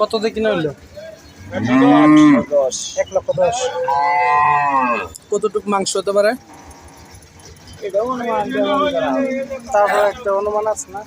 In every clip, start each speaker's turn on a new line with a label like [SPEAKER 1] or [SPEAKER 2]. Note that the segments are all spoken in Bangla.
[SPEAKER 1] কত দিয়ে কিনে হইল? এক লক্ষ দশ। কতটুকু মাংস হতে পারে? তারপর একটা অনুমান আছে না?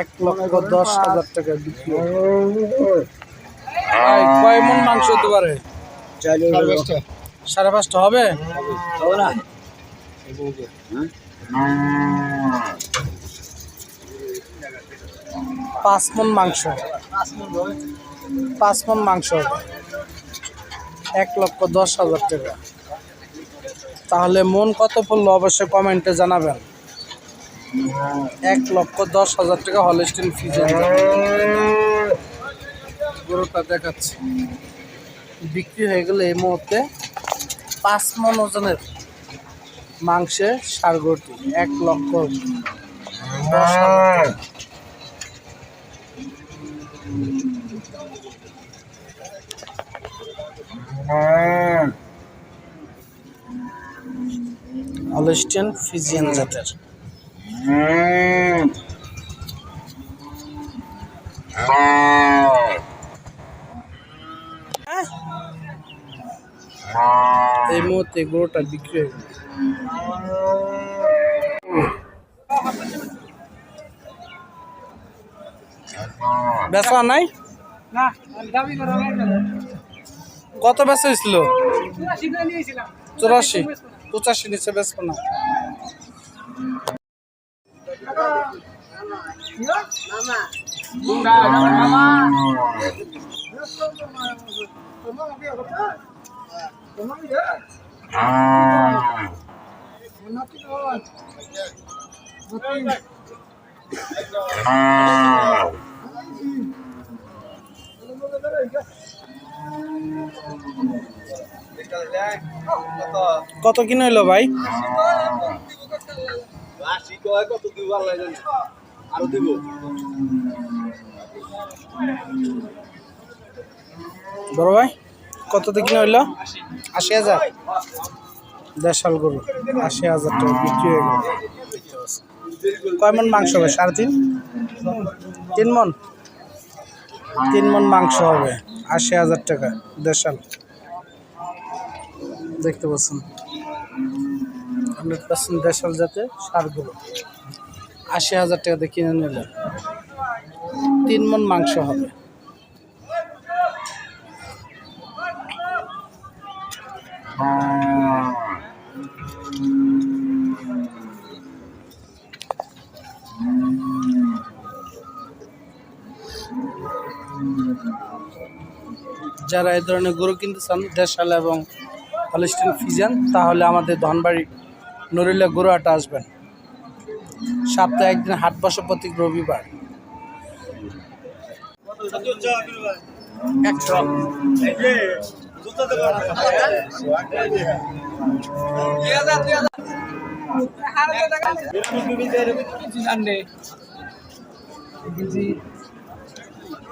[SPEAKER 1] এক লক্ষ দশ হাজার টাকা বিক্রি কয় মন মাংস হতে পারে? সাড়ে পাঁচটা হবে? পাঁচ মন মাংস। পাঁচ মন মাংস এক লক্ষ দশ হাজার টাকা। তাহলে মন কত পড়ল অবশ্যই কমেন্টে জানাবেন। এক লক্ষ দশ হাজার টাকা হলস্টিন ফিজে গরুটা দেখাচ্ছি। বিক্রি হয়ে গেলে এই মুহূর্তে পাঁচ মন ওজনের মাংসের সার গরুটি। এক লক্ষ দশ হাজার হলস্টিয়ান ফিজিয়ান জাতের। এই মুহূর্তে গরুটা বিক্রি হয়ে বেচা নাই?
[SPEAKER 2] না দাবি করা
[SPEAKER 1] কত বেচা হয়েছিল? চৌরাশি পঁচাশি নিচে বেচবো না। কত কিনে হইল ভাই? বড় ভাই কত কিনে হইল? আশি হাজার। দেড়শাল গরু আশি হাজার টাকা বিক্রি হয়ে গেল। কয় মন মাংস হবে? সাড়ে তিন? তিন মন? তিন মন মাংস হবে। আশি হাজার টাকা দেশাল দেখতে পাচ্ছেন। হান্ড্রেড পার্সেন্ট দেশাল যাতে সারগুলো। আশি হাজার টাকা দিয়ে কিনে নিলেন তিন মন মাংস হবে। যারা এই ধরনের গরু কিনতে চান দেশাল এবং হলিস্টিন ফিজান তাহলে আমাদের ধনবাড়ি নরিলা গরু হাটে আসবেন। সপ্তাহে একদিন হাট বসে প্রতি রবিবার। একশো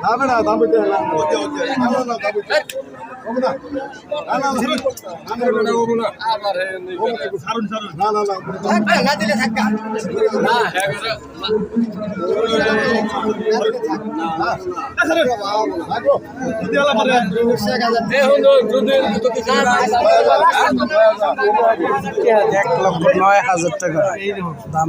[SPEAKER 2] জানলে
[SPEAKER 3] না না দাম দিতে না না না দাম দিতে হবে না না না না না না না দিলে থাকা
[SPEAKER 1] এক লক্ষ নয় হাজার টাকা দাম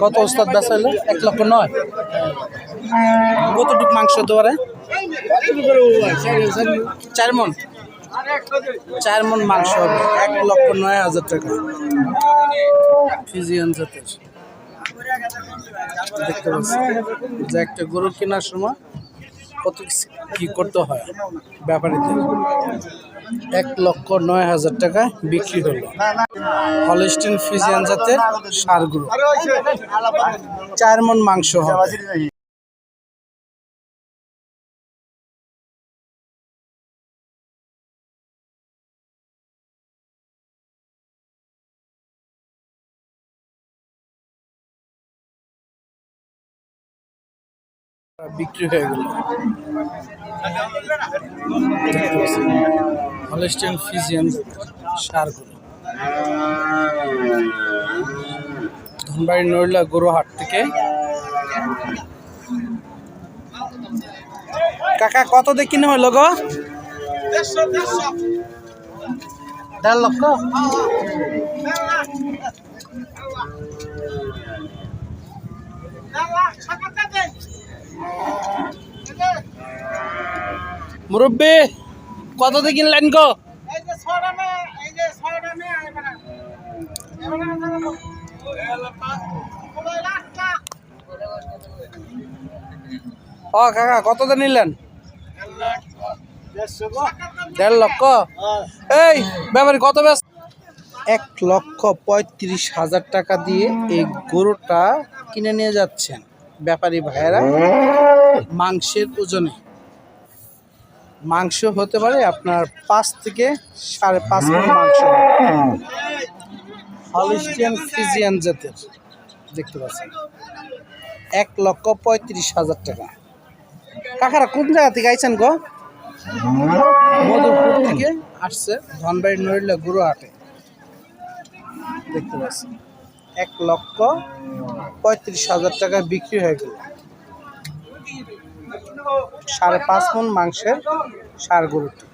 [SPEAKER 1] কত ওস্তাদ বেচা হলো এক লক্ষ নয়। কতটুক মাংস হতে পারে? চার মন চার মন মাংস হবে। এক লক্ষ নয় হাজার টাকা। ফিজিয়ান জাতের। দেখতে পাচ্ছি যে একটা গরু কেনার সময় কত কি করতে হয়? ব্যাপারীদের এক লক্ষ নয় হাজার টাকা বিক্রি হলো। হলিস্টিন ফিজিয়ান জাতের সারগুলো। চার মন মাংস হবে। বিক্রি হয়ে গেল। হলিস্টিন ফিজিয়ান সারগুলো ধনবাড়ি নইলা গরুহাট থেকে কাকা কত দিয়ে কিনে হইল গো? দেড় লক্ষ। মুরব্বী, কত দিয়ে কিনলেন ও কাকা, কত দিয়ে নিলেন? দেড় লক্ষ। এই, ব্যাপারে, কত ব্যস্ত এক লক্ষ পঁয়ত্রিশ হাজার টাকা দিয়ে এই গরুটা কিনে নিয়ে যাচ্ছেন। ব্যাপারী ভাইয়েরা, মাংসের ওজনে। মাংস হতে পারে আপনার পাঁচ থেকে সাড়ে পাঁচ মাংস হলিস্টিয়ান ফিজিয়ান জাতের, দেখতে পাচ্ছেন। এক লক্ষ পঁয়ত্রিশ হাজার টাকা। কাকারা, কোন জায়গা থেকে আইছেন গো? মধুপুর থেকে আসছে ধনবাড়ি নড়িলা গুরু হাটে দেখতে পাচ্ছি এক লক্ষ পঁয়ত্রিশ হাজার টাকায় বিক্রি হয়ে গেল। সাড়ে পাঁচ মন মাংসের সার গরুটি।